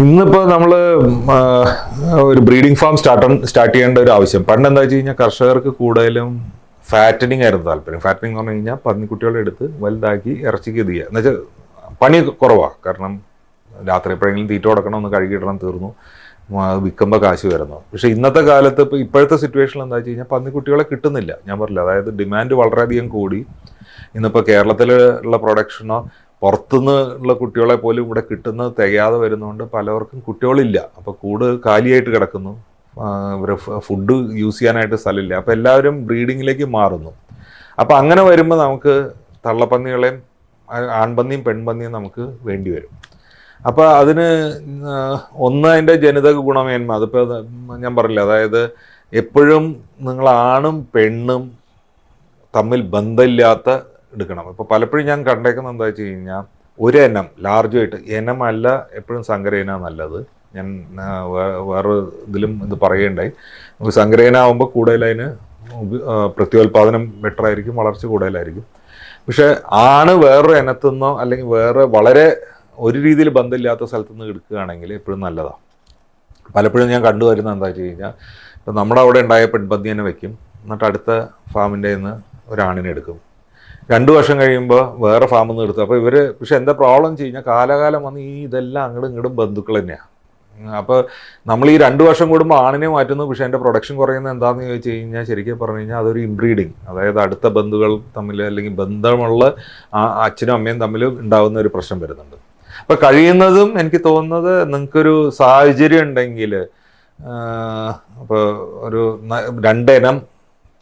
ഇന്നിപ്പോ നമ്മൾ ഒരു ബ്രീഡിംഗ് ഫാം സ്റ്റാർട്ട് സ്റ്റാർട്ട് ചെയ്യേണ്ട ഒരു ആവശ്യം. പണ്ട് എന്താ വെച്ച് കഴിഞ്ഞാൽ കർഷകർക്ക് കൂടുതലും ഫാറ്റനിങ് ആയിരുന്നു താല്പര്യം. ഫാറ്റനിങ് എന്ന് പറഞ്ഞു കഴിഞ്ഞാൽ പന്നിക്കുട്ടികളെ എടുത്ത് വലുതാക്കി ഇറച്ചിക്ക് ഇത് ചെയ്യുക. എന്നുവെച്ചാൽ പണി കുറവാണ് കാരണം രാത്രി എപ്പോഴെങ്കിലും തീറ്റ കൊടുക്കണം ഒന്ന് കഴുകിയിടണം തീർന്നു. വിൽക്കുമ്പോൾ കാശ് വരുന്നു. പക്ഷേ ഇന്നത്തെ കാലത്ത് ഇപ്പോൾ ഇപ്പോഴത്തെ സിറ്റുവേഷൻ എന്താ വെച്ച് കഴിഞ്ഞാൽ പന്നിക്കുട്ടികളെ കിട്ടുന്നില്ല. ഞാൻ പറഞ്ഞില്ല അതായത് ഡിമാൻഡ് വളരെയധികം കൂടി. ഇന്നിപ്പോൾ കേരളത്തിലുള്ള പ്രൊഡക്ഷനോ പുറത്തുനിന്ന് ഉള്ള കുട്ടികളെ പോലും ഇവിടെ കിട്ടുന്നത് തികയാതെ വരുന്നതുകൊണ്ട് പലവർക്കും കുട്ടികളില്ല. അപ്പോൾ കൂട് കാലിയായിട്ട് കിടക്കുന്നു. ഫുഡ് യൂസ് ചെയ്യാനായിട്ട് സ്ഥലമില്ല. അപ്പോൾ എല്ലാവരും ബ്രീഡിങ്ങിലേക്ക് മാറുന്നു. അപ്പോൾ അങ്ങനെ വരുമ്പോൾ നമുക്ക് തള്ളപ്പന്നികളെയും ആൺപന്നിയും പെൺപന്നിയും നമുക്ക് വേണ്ടി വരും. അപ്പോൾ അതിന് ഒന്ന് അതിന്റെ ജനിതക ഗുണമേന്മ അതിപ്പോൾ ഞാൻ പറഞ്ഞില്ല അതായത് എപ്പോഴും നിങ്ങൾ ആണും പെണ്ണും തമ്മിൽ ബന്ധമില്ലാത്ത എടുക്കണം. ഇപ്പോൾ പലപ്പോഴും ഞാൻ കണ്ടേക്കുന്നത് എന്താ വെച്ച് കഴിഞ്ഞാൽ ഒരു എനം ലാർജായിട്ട് എനമല്ല എപ്പോഴും സങ്കരയിന നല്ലത്. ഞാൻ വേറെ ഇതിലും ഇത് പറയുകയുണ്ടായി. നമുക്ക് സങ്കരയിന ആകുമ്പോൾ കൂടുതലതിന് പ്രത്യോത്പാദനം ബെറ്റർ ആയിരിക്കും വളർച്ച കൂടുതലായിരിക്കും. പക്ഷേ ആണ് വേറൊരു ഇനത്തുനിന്നോ അല്ലെങ്കിൽ വേറെ വളരെ ഒരു രീതിയിൽ ബന്ധമില്ലാത്ത സ്ഥലത്തു നിന്ന് എടുക്കുകയാണെങ്കിൽ എപ്പോഴും നല്ലതാണ് പലപ്പോഴും ഞാൻ കണ്ടുവരുന്നത് എന്താ വെച്ച് കഴിഞ്ഞാൽ ഇപ്പം നമ്മുടെ അവിടെ ഉണ്ടായ പെൺപന്തി തന്നെ വയ്ക്കും എന്നിട്ട് അടുത്ത ഫാമിന്റെ നിന്ന് ഒരാണിനെ എടുക്കും. രണ്ടു വർഷം കഴിയുമ്പോൾ വേറെ ഫാമിൽ നിന്ന് എടുത്തു. അപ്പോൾ ഇവർ പക്ഷെ എന്താ പ്രോബ്ലം വെച്ച് കഴിഞ്ഞാൽ കാലകാലം വന്ന് ഈ ഇതെല്ലാം അങ്ങോട്ടും ഇങ്ങോട്ടും ബന്ധുക്കൾ തന്നെയാണ് അപ്പോൾ നമ്മൾ ഈ രണ്ട് വർഷം കൂടുമ്പോൾ ആണിനെ മാറ്റുന്നു പക്ഷേ എന്റെ പ്രൊഡക്ഷൻ കുറയുന്നത് എന്താണെന്ന് ചോദിച്ചു കഴിഞ്ഞാൽ ശരിക്കും പറഞ്ഞു കഴിഞ്ഞാൽ അതൊരു ഇംബ്രീഡിങ് അതായത് അടുത്ത ബന്ധുക്കൾ തമ്മിൽ അല്ലെങ്കിൽ ബന്ധമുള്ള അച്ഛനും അമ്മയും തമ്മിൽ ഉണ്ടാകുന്ന ഒരു പ്രശ്നം വരുന്നുണ്ട്. അപ്പോൾ കഴിയുന്നതും എനിക്ക് തോന്നുന്നത് നിങ്ങൾക്കൊരു സാഹചര്യം ഉണ്ടെങ്കിൽ അപ്പോൾ ഒരു രണ്ടിനം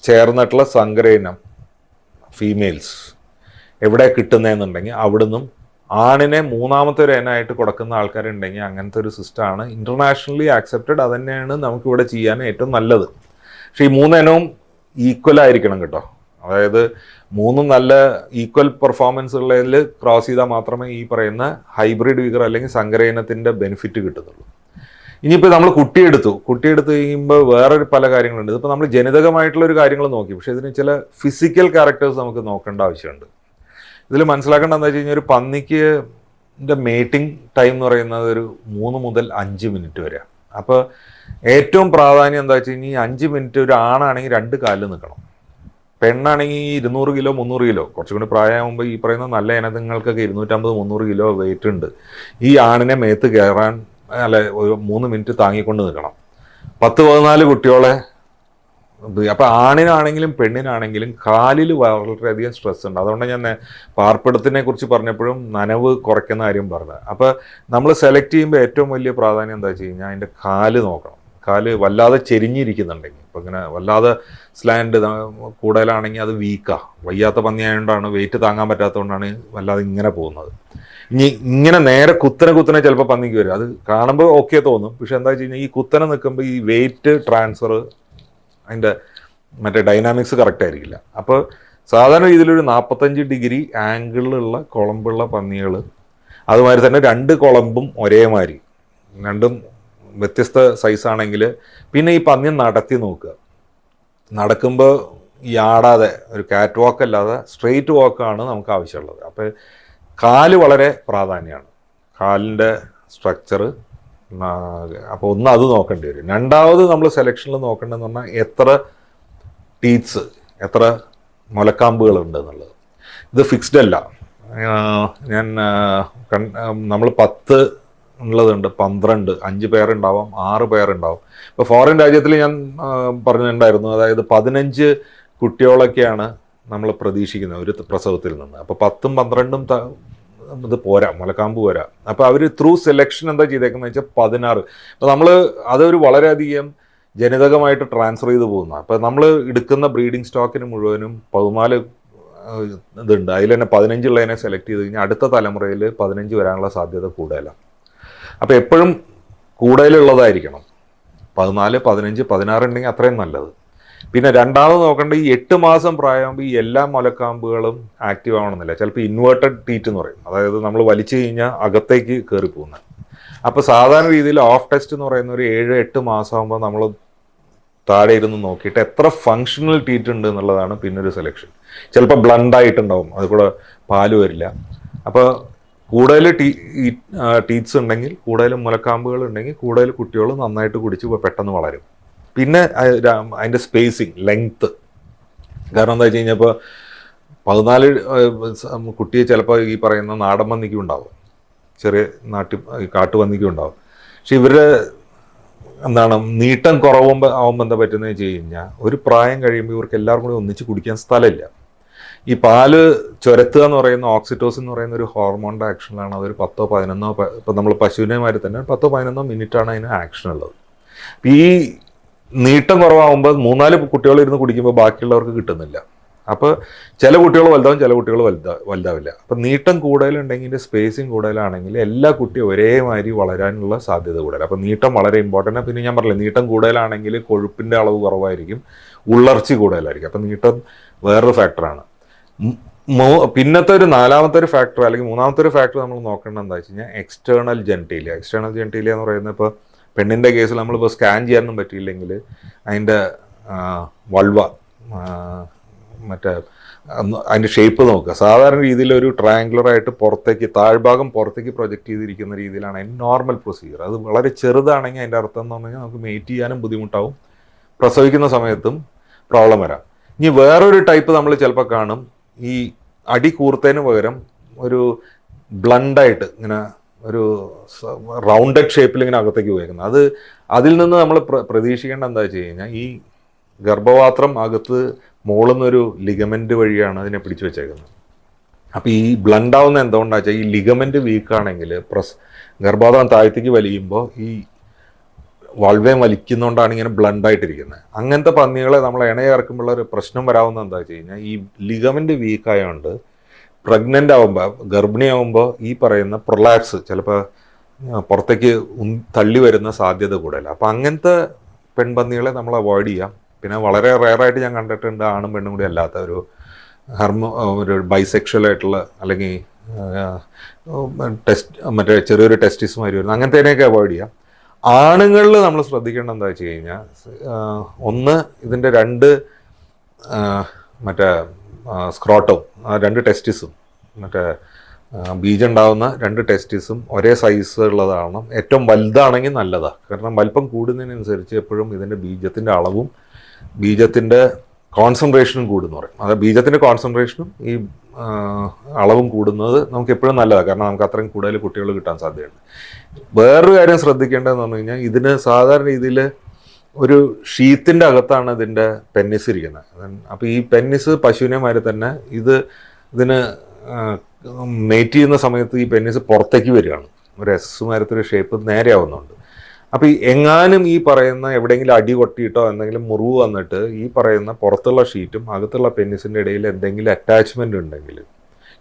ചേർന്നിട്ടുള്ള സങ്കര ഇനം ഫീമെയിൽസ് എവിടെ കിട്ടുന്നതെന്നുണ്ടെങ്കിൽ അവിടുന്നും ആണിനെ മൂന്നാമത്തെ ഒരു ഇനമായിട്ട് കൊടുക്കുന്ന ആൾക്കാരുണ്ടെങ്കിൽ അങ്ങനത്തെ ഒരു സിസ്റ്റമാണ് ഇന്റർനാഷണലി ആക്സെപ്റ്റഡ് അത് തന്നെയാണ് നമുക്കിവിടെ ചെയ്യാൻ ഏറ്റവും നല്ലത്. പക്ഷേ ഈ മൂന്നെനവും ഈക്വൽ ആയിരിക്കണം കേട്ടോ. അതായത് മൂന്നും നല്ല ഈക്വൽ പെർഫോമൻസ് ഉള്ളതിൽ ക്രോസ് ചെയ്താൽ മാത്രമേ ഈ പറയുന്ന ഹൈബ്രിഡ് വിഗർ അല്ലെങ്കിൽ സങ്കരയിനത്തിന്റെ ബെനിഫിറ്റ് കിട്ടുന്നുള്ളൂ ഇനിയിപ്പോൾ നമ്മൾ കുട്ടിയെടുത്തു. കുട്ടിയെടുത്ത് കഴിയുമ്പോൾ വേറെ പല കാര്യങ്ങളുണ്ട്. ഇതിപ്പോൾ നമ്മൾ ജനിതകമായിട്ടുള്ള ഒരു കാര്യങ്ങൾ നോക്കി. പക്ഷേ ഇതിന് ചില ഫിസിക്കൽ ക്യാരക്ടേഴ്സ് നമുക്ക് നോക്കേണ്ട ആവശ്യമുണ്ട്. ഇതിൽ മനസ്സിലാക്കേണ്ടതെന്ന് വെച്ച് കഴിഞ്ഞാൽ ഒരു പന്നിക്ക് മേറ്റിംഗ് ടൈം എന്ന് പറയുന്നത് ഒരു മൂന്ന് മുതൽ അഞ്ച് മിനിറ്റ് വരെ അപ്പോൾ ഏറ്റവും പ്രാധാന്യം എന്താ വെച്ച് കഴിഞ്ഞാൽ അഞ്ച് മിനിറ്റ് ഒരു ആണാണെങ്കിൽ രണ്ട് കാലിൽ നിൽക്കണം. പെണ്ണാണെങ്കിൽ ഇരുന്നൂറ് കിലോ മുന്നൂറ് കിലോ. കുറച്ചും കൂടി പ്രായമാകുമ്പോൾ ഈ പറയുന്ന നല്ല ഇനങ്ങൾക്കൊക്കെ ഇരുന്നൂറ്റമ്പത് മുന്നൂറ് കിലോ വെയിറ്റ് ഉണ്ട്. ഈ ആണിനെ മേത്ത് കയറാൻ അല്ല ഒരു മൂന്ന് മിനിറ്റ് താങ്ങിക്കൊണ്ട് നിൽക്കണം. പത്ത് പതിനാല് കുട്ടികളെ അപ്പോൾ അപ്പൊ ആണിനാണെങ്കിലും പെണ്ണിനാണെങ്കിലും കാലിൽ വളരെയധികം സ്ട്രെസ് ഉണ്ട്. അതുകൊണ്ട് ഞാൻ പാർപ്പിടത്തിനെ കുറിച്ച് പറഞ്ഞപ്പോഴും നനവ് കുറയ്ക്കുന്ന കാര്യം പറഞ്ഞത്. അപ്പോൾ നമ്മൾ സെലക്ട് ചെയ്യുമ്പോൾ ഏറ്റവും വലിയ പ്രാധാന്യം എന്താ വെച്ച് കഴിഞ്ഞാൽ അതിന്റെ കാൽ നോക്കണം. കാൽ വല്ലാതെ ചെരിഞ്ഞിരിക്കുന്നുണ്ടെങ്കിൽ. ഇപ്പൊ ഇങ്ങനെ വല്ലാതെ സ്ലാൻഡ് കൂടുതലാണെങ്കിൽ അത് വീക്കാ വയ്യാത്ത പന്നിയായതുകൊണ്ടാണ് വെയിറ്റ് താങ്ങാൻ പറ്റാത്തതുകൊണ്ടാണ് വല്ലാതെ ഇങ്ങനെ പോകുന്നത്. ഇനി ഇങ്ങനെ നേരെ കുത്തനെ കുത്തനെ ചിലപ്പോൾ പന്നിക്ക് വരും. അത് കാണുമ്പോൾ ഓക്കെ തോന്നും. പക്ഷെ എന്താ വെച്ച് കഴിഞ്ഞാൽ ഈ കുത്തനെ നിൽക്കുമ്പോൾ ഈ വെയിറ്റ് ട്രാൻസ്ഫർ അതിന്റെ മറ്റേ ഡൈനാമിക്സ് കറക്റ്റ് ആയിരിക്കില്ല. അപ്പോൾ സാധാരണ രീതിയിലൊരു നാൽപ്പത്തഞ്ച് ഡിഗ്രി ആംഗിളിലുള്ള കുളമ്പുള്ള പന്നികൾ അതുമാതിരി തന്നെ രണ്ട് കുളമ്പും ഒരേമാതിരി. രണ്ടും വ്യത്യസ്ത സൈസാണെങ്കിൽ പിന്നെ ഈ പന്നി നടത്തി നോക്കുക. നടക്കുമ്പോൾ ആടാതെ ഒരു കാറ്റ് വാക്ക് അല്ലാതെ സ്ട്രെയിറ്റ് വാക്കാണ് നമുക്ക് ആവശ്യമുള്ളത്. അപ്പോൾ കാൽ വളരെ പ്രാധാന്യമാണ്. കാലിന്റെ സ്ട്രക്ചർ അപ്പോൾ ഒന്ന് അത് നോക്കേണ്ടി വരും. രണ്ടാമത് നമ്മൾ സെലക്ഷനിൽ നോക്കേണ്ടതെന്ന് പറഞ്ഞാൽ എത്ര ടീത്സ് എത്ര മുലക്കാമ്പുകളുണ്ട് എന്നുള്ളത്. ഇത് ഫിക്സ്ഡ് അല്ല. ഞാൻ നമ്മൾ പത്ത് ഉള്ളതുണ്ട്. പന്ത്രണ്ട് അഞ്ച് പേരുണ്ടാവാം ആറ് പേരുണ്ടാവും. ഇപ്പോൾ ഫോറിൻ രാജ്യത്തിൽ ഞാൻ പറഞ്ഞിട്ടുണ്ടായിരുന്നു. അതായത് പതിനഞ്ച് കുട്ടികളൊക്കെയാണ് നമ്മൾ പ്രതീക്ഷിക്കുന്നത് ഒരു പ്രസവത്തിൽ നിന്ന്. അപ്പോൾ പത്തും പന്ത്രണ്ടും ഇത് പോരാ മുലക്കാമ്പ് പോരാ. അപ്പോൾ അവർ ത്രൂ സെലക്ഷൻ എന്താ ചെയ്തേക്കുന്നത് വെച്ചാൽ പതിനാറ്. അപ്പോൾ നമ്മൾ അതൊരു വളരെയധികം ജനിതകമായിട്ട് ട്രാൻസ്ഫർ ചെയ്ത് പോകുന്ന അപ്പോൾ നമ്മൾ എടുക്കുന്ന ബ്രീഡിംഗ് സ്റ്റോക്കിന് മുഴുവനും പതിനാല് ഇതുണ്ട്. അതിൽ തന്നെ പതിനഞ്ചുള്ളതിനെ സെലക്ട് ചെയ്ത് കഴിഞ്ഞാൽ അടുത്ത തലമുറയിൽ പതിനഞ്ച് വരാനുള്ള സാധ്യത കൂടുതലാണ് അപ്പോൾ എപ്പോഴും കൂടുതലുള്ളതായിരിക്കണം. പതിനാല് പതിനഞ്ച് പതിനാറ് ഉണ്ടെങ്കിൽ അത്രയും നല്ലത്. പിന്നെ രണ്ടാമത് നോക്കേണ്ട ഈ എട്ട് മാസം പ്രായമാകുമ്പോൾ ഈ എല്ലാ മുലക്കാമ്പുകളും ആക്റ്റീവ് ആവണമെന്നില്ല. ചിലപ്പോൾ ഇൻവേർട്ടഡ് ടീറ്റ് എന്ന് പറയും. അതായത് നമ്മൾ വലിച്ചു കഴിഞ്ഞാൽ അകത്തേക്ക് കയറി പോകുന്നത്. അപ്പോൾ സാധാരണ രീതിയിൽ ഓഫ് ടെസ്റ്റ് എന്ന് പറയുന്ന ഒരു ഏഴ് എട്ട് മാസമാകുമ്പോൾ നമ്മൾ താഴെ ഇരുന്ന് നോക്കിയിട്ട് എത്ര ഫങ്ഷണൽ ടീറ്റ് ഉണ്ട് എന്നുള്ളതാണ് പിന്നൊരു സെലക്ഷൻ ചിലപ്പോൾ ബ്ലണ്ട് ആയിട്ടുണ്ടാവും. അത് കൂടെ പാൽ വരില്ല. അപ്പോൾ കൂടുതൽ ടീ ടീച്ച് ഉണ്ടെങ്കിൽ കൂടുതൽ മുലക്കാമ്പുകൾ ഉണ്ടെങ്കിൽ കൂടുതൽ കുട്ടികൾ നന്നായിട്ട് കുടിച്ച് പെട്ടെന്ന് വളരും. പിന്നെ അതിന്റെ സ്പേസിങ് ലെങ്ത്ത് കാരണം എന്താ വെച്ച് കഴിഞ്ഞാൽ ഇപ്പോൾ പതിനാല് കുട്ടിയെ ചിലപ്പോൾ ഈ പറയുന്ന നാടൻ പന്നിക്കും ഉണ്ടാവും. ചെറിയ നാട്ടി കാട്ടു കാട്ടുപന്നിക്കും ഉണ്ടാവും. പക്ഷെ ഇവരുടെ എന്താണ് നീട്ടം കുറവുമ്പോൾ ആവുമ്പോൾ എന്താ പറ്റുന്നത് വെച്ച് കഴിഞ്ഞാൽ ഒരു പ്രായം കഴിയുമ്പോൾ ഇവർക്ക് എല്ലാവർക്കും കൂടി ഒന്നിച്ച് കുടിക്കാൻ സ്ഥലമില്ല. ഈ പാൽ ചുരത്തുക എന്ന് പറയുന്ന ഓക്സിറ്റോസ് എന്ന് പറയുന്ന ഒരു ഹോർമോണിന്റെ ആക്ഷനിലാണ് അതൊരു പത്തോ പതിനൊന്നോ ഇപ്പം നമ്മൾ പശുവിനെ മാതിരി തന്നെ പത്തോ പതിനൊന്നോ മിനിറ്റാണ് അതിന് ആക്ഷൻ ഉള്ളത്. ഈ നീട്ടം കുറവാകുമ്പോൾ മൂന്നാൽ കുട്ടികൾ ഇരുന്ന് കുടിക്കുമ്പോൾ ബാക്കിയുള്ളവർക്ക് കിട്ടുന്നില്ല. അപ്പോൾ ചില കുട്ടികൾ വലുതാവും ചില കുട്ടികൾ വലുതാ വലുതാവില്ല. അപ്പം നീട്ടം കൂടുതലുണ്ടെങ്കിൽ സ്പേസിങ് കൂടുതലാണെങ്കിൽ എല്ലാ കുട്ടിയും ഒരേമാതിരി വളരാനുള്ള സാധ്യത കൂടുതൽ അപ്പം നീട്ടം വളരെ ഇമ്പോർട്ടന്റ് പിന്നെ ഞാൻ പറഞ്ഞില്ല നീട്ടം കൂടുതലാണെങ്കിൽ കൊഴുപ്പിന്റെ അളവ് കുറവായിരിക്കും ഉള്ളർച്ചി കൂടുതലായിരിക്കും. അപ്പം നീട്ടം വേറൊരു ഫാക്ടറാണ് പിന്നത്തെ ഒരു നാലാമത്തെ ഒരു ഫാക്ടർ അല്ലെങ്കിൽ മൂന്നാമത്തെ ഒരു ഫാക്ടർ നമ്മൾ നോക്കേണ്ടത് എന്താ വെച്ച് കഴിഞ്ഞാൽ എക്സ്റ്റേണൽ ജെന്റീലിയ എക്സ്റ്റേണൽ ജെന്റീലിയ എന്ന് പറയുന്നത് ഇപ്പോൾ പെണ്ണിന്റെ കേസിൽ നമ്മളിപ്പോൾ സ്കാൻ ചെയ്യാനൊന്നും പറ്റിയില്ലെങ്കിൽ അതിന്റെ വൾവ മറ്റേ അതിന്റെ ഷേപ്പ് നോക്കുക. സാധാരണ രീതിയിൽ ഒരു ട്രയാങ്കുലറായിട്ട് പുറത്തേക്ക് താഴ്ഭാഗം പുറത്തേക്ക് പ്രൊജക്റ്റ് ചെയ്തിരിക്കുന്ന രീതിയിലാണ് അതിന്റെ നോർമൽ പ്രൊസീജിയർ അത് വളരെ ചെറുതാണെങ്കിൽ അതിന്റെ അർത്ഥം എന്ന് പറഞ്ഞാൽ നമുക്ക് മെയ്റ്റ് ചെയ്യാനും ബുദ്ധിമുട്ടാവും. പ്രസവിക്കുന്ന സമയത്തും പ്രോബ്ലം വരാം. ഇനി വേറൊരു ടൈപ്പ് നമ്മൾ ചിലപ്പോൾ കാണും. ഈ അടി കൂർത്തതിന് പകരം ഒരു ബ്ലണ്ടായിട്ട് ഇങ്ങനെ ഒരു റൗണ്ടഡ് ഷേപ്പിൽ ഇങ്ങനെ അകത്തേക്ക് ഉപയോഗിക്കുന്നത് അത് അതിൽ നിന്ന് നമ്മൾ പ്ര പ്രതീക്ഷിക്കേണ്ട എന്താ വെച്ച് കഴിഞ്ഞാൽ ഈ ഗർഭപാത്രം അകത്ത് മോളുന്നൊരു ലിഗമെന്റ് വഴിയാണ് അതിനെ പിടിച്ചു വെച്ചേക്കുന്നത്. അപ്പോൾ ഈ ബ്ലണ്ടാവുന്ന എന്തുകൊണ്ടാണെന്ന് എന്തുകൊണ്ടാ വെച്ചാൽ ഈ ലിഗമെന്റ് വീക്കാണെങ്കിൽ പ്രസ് ഗർഭപാത്രം താഴത്തേക്ക് വലിയുമ്പോൾ ഈ വളവേ വലിക്കുന്നതുകൊണ്ടാണ് ഇങ്ങനെ ബ്ലണ്ടായിട്ടിരിക്കുന്നത് അങ്ങനത്തെ പന്നികളെ നമ്മൾ ഇണയിറക്കുമ്പോൾ ഒരു പ്രശ്നം വരാവുന്ന എന്താ വെച്ച് കഴിഞ്ഞാൽ ഈ ലിഗമെന്റ് വീക്കായതുകൊണ്ട് പ്രഗ്നന്റ് ആവുമ്പോൾ ഗർഭിണിയാവുമ്പോൾ ഈ പറയുന്ന പ്രൊലാക്സ് ചിലപ്പോൾ പുറത്തേക്ക് തള്ളി വരുന്ന സാധ്യത കൂടുതലാണ് അപ്പം അങ്ങനത്തെ പെൺപന്നികളെ നമ്മൾ അവോയ്ഡ് ചെയ്യാം. പിന്നെ വളരെ റയറായിട്ട് ഞാൻ കണ്ടിട്ടുണ്ട് ആണും പെണ്ണും കൂടി അല്ലാത്ത ഒരു ഹർമോ ഒരു ബൈസെക്ഷൽ ആയിട്ടുള്ള അല്ലെങ്കിൽ ടെസ്റ്റ് മറ്റേ ചെറിയൊരു ടെസ്റ്റിസ് മാതിരി വരുന്നത് അങ്ങനത്തേനെയൊക്കെ അവോയ്ഡ് ചെയ്യാം. ആണുങ്ങളിൽ നമ്മൾ ശ്രദ്ധിക്കേണ്ട എന്താ വെച്ച് കഴിഞ്ഞാൽ ഒന്ന് ഇതിന്റെ രണ്ട് മറ്റേ സ്ക്രോട്ടും രണ്ട് ടെസ്റ്റിസും മറ്റേ ബീജുണ്ടാവുന്ന രണ്ട് ടെസ്റ്റിസും ഒരേ സൈസ് ഉള്ളതാണ്. ഏറ്റവും വലുതാണെങ്കിൽ നല്ലതാണ് കാരണം വലിപ്പം കൂടുന്നതിനനുസരിച്ച് എപ്പോഴും ഇതിന്റെ ബീജത്തിന്റെ അളവും ബീജത്തിന്റെ കോൺസെൻട്രേഷനും കൂടുന്നു പറയും. അത് ബീജത്തിന്റെ കോൺസെൻട്രേഷനും ഈ അളവും കൂടുന്നത് നമുക്ക് എപ്പോഴും നല്ലതാണ് കാരണം നമുക്ക് അത്രയും കൂടുതൽ കുട്ടികൾ കിട്ടാൻ സാധ്യതയുണ്ട്. വേറൊരു കാര്യം ശ്രദ്ധിക്കേണ്ടതെന്ന് പറഞ്ഞു കഴിഞ്ഞാൽ ഇതിന് സാധാരണ രീതിയിൽ ഒരു ഷീത്തിന്റെ അകത്താണ് ഇതിന്റെ പെന്നിസ് ഇരിക്കുന്നത്. അപ്പോൾ ഈ പെന്നിസ് പശുവിനെ മാതിരി തന്നെ ഇത് ഇതിന് മേറ്റ് ചെയ്യുന്ന സമയത്ത് ഈ പെന്നിസ് പുറത്തേക്ക് വരികയാണ്. ഒരു എസ് മാരത്തൊരു ഷേപ്പ് നേരെ ആവുന്നുണ്ട്. അപ്പോൾ എങ്ങാനും ഈ പറയുന്ന എവിടെയെങ്കിലും അടി കൊട്ടിയിട്ടോ എന്തെങ്കിലും മുറിവ് വന്നിട്ട് ഈ പറയുന്ന പുറത്തുള്ള ഷീറ്റും അകത്തുള്ള പെന്നിസിന്റെ ഇടയിൽ എന്തെങ്കിലും അറ്റാച്ച്മെന്റ് ഉണ്ടെങ്കിൽ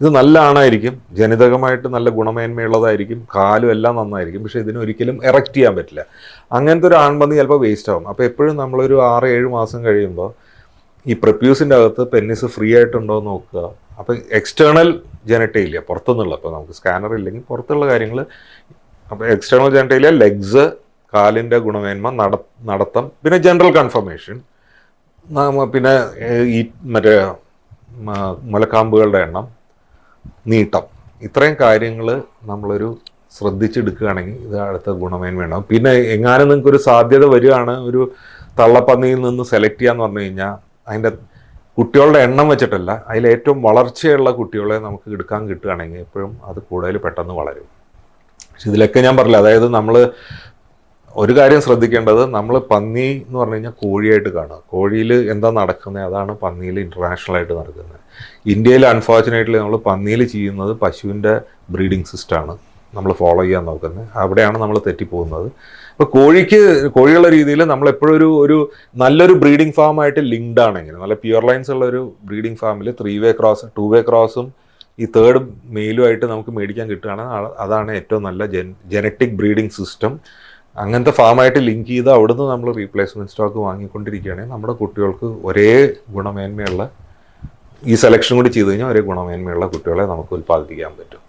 ഇത് നല്ല ആണായിരിക്കും. ജനിതകമായിട്ട് നല്ല ഗുണമേന്മയുള്ളതായിരിക്കും. കാലും എല്ലാം നന്നായിരിക്കും. പക്ഷേ ഇതിന് ഒരിക്കലും എറക്റ്റ് ചെയ്യാൻ പറ്റില്ല. അങ്ങനത്തെ ഒരു ആൺപന്നി ചിലപ്പോൾ വേസ്റ്റ് ആകും അപ്പോൾ എപ്പോഴും നമ്മളൊരു ആറ് ഏഴ് മാസം കഴിയുമ്പോൾ ഈ പ്രപ്യൂസിന്റെ അകത്ത് പെന്നിസ് ഫ്രീ ആയിട്ടുണ്ടോ എന്ന് നോക്കുക. അപ്പോൾ എക്സ്റ്റേണൽ ജനറ്റയില്ല പുറത്തുനിന്നുള്ള അപ്പോൾ നമുക്ക് സ്കാനർ ഇല്ലെങ്കിൽ പുറത്തുള്ള കാര്യങ്ങൾ അപ്പോൾ എക്സ്റ്റേണൽ ജനറ്റയിലെ ലെഗ്സ് കാലിന്റെ ഗുണമേന്മ നട നടത്തം പിന്നെ ജനറൽ കൺഫർമേഷൻ പിന്നെ ഈ മറ്റേ മുലക്കാമ്പുകളുടെ എണ്ണം നീട്ടം. ഇത്രയും കാര്യങ്ങൾ നമ്മളൊരു ശ്രദ്ധിച്ചെടുക്കുകയാണെങ്കിൽ ഇത് അടുത്ത ഗുണമേന്മയുണ്ടാവും. പിന്നെ എങ്ങാനും നിങ്ങൾക്ക് ഒരു സാധ്യത വരികയാണ് ഒരു തള്ളപ്പന്നിയിൽ നിന്ന് സെലക്ട് ചെയ്യാന്ന് പറഞ്ഞു കഴിഞ്ഞാൽ അതിന്റെ കുട്ടികളുടെ എണ്ണം വെച്ചിട്ടല്ല അതിൽ ഏറ്റവും വളർച്ചയുള്ള കുട്ടികളെ നമുക്ക് എടുക്കാൻ കിട്ടുകയാണെങ്കിൽ എപ്പോഴും അത് കൂടുതൽ പെട്ടെന്ന് വളരും. പക്ഷെ ഇതിലൊക്കെ ഞാൻ പറഞ്ഞില്ല അതായത് നമ്മൾ ഒരു കാര്യം ശ്രദ്ധിക്കേണ്ടത് നമ്മൾ പന്നി എന്ന് പറഞ്ഞു കഴിഞ്ഞാൽ കോഴിയായിട്ട് കാണുക. കോഴിയിൽ എന്താ നടക്കുന്നത് അതാണ് പന്നിയിൽ ഇന്റർനാഷണൽ ആയിട്ട് നടക്കുന്നത്. ഇന്ത്യയിൽ അൺഫോർച്ചുനേറ്റ്ലി നമ്മൾ പന്നിയിൽ ചെയ്യുന്നത് പശുവിന്റെ ബ്രീഡിംഗ് സിസ്റ്റമാണ് നമ്മൾ ഫോളോ ചെയ്യാൻ നോക്കുന്നത്. അവിടെയാണ് നമ്മൾ തെറ്റിപ്പോകുന്നത്. അപ്പോൾ കോഴിക്ക് കോഴിയുള്ള രീതിയിൽ നമ്മൾ എപ്പോഴും ഒരു ഒരു നല്ലൊരു ബ്രീഡിംഗ് ഫാമായിട്ട് ലിങ്ക്ഡ് ആണെങ്കിൽ നല്ല പ്യുവർ ലൈൻസ് ഉള്ള ഒരു ബ്രീഡിംഗ് ഫാമിൽ three way cross two way ക്രോസും ഈ തേർഡ് മെയിലുമായിട്ട് നമുക്ക് മേടിക്കാൻ കിട്ടുകയാണെങ്കിൽ അതാണ് ഏറ്റവും നല്ല ജെനറ്റിക് ബ്രീഡിംഗ് സിസ്റ്റം അങ്ങനത്തെ ഫാമായിട്ട് ലിങ്ക് ചെയ്ത് അവിടുന്ന് നമ്മൾ റീപ്ലേസ്മെന്റ് സ്റ്റോക്ക് വാങ്ങിക്കൊണ്ടിരിക്കുകയാണെങ്കിൽ നമ്മുടെ കുട്ടികൾക്ക് ഒരേ ഗുണമേന്മയുള്ള ഈ സെലക്ഷൻ കൂടി ചെയ്തു കഴിഞ്ഞാൽ ഒരേ ഗുണമേന്മയുള്ള കുട്ടികളെ നമുക്ക് ഉൽപ്പാദിപ്പിക്കാൻ പറ്റും.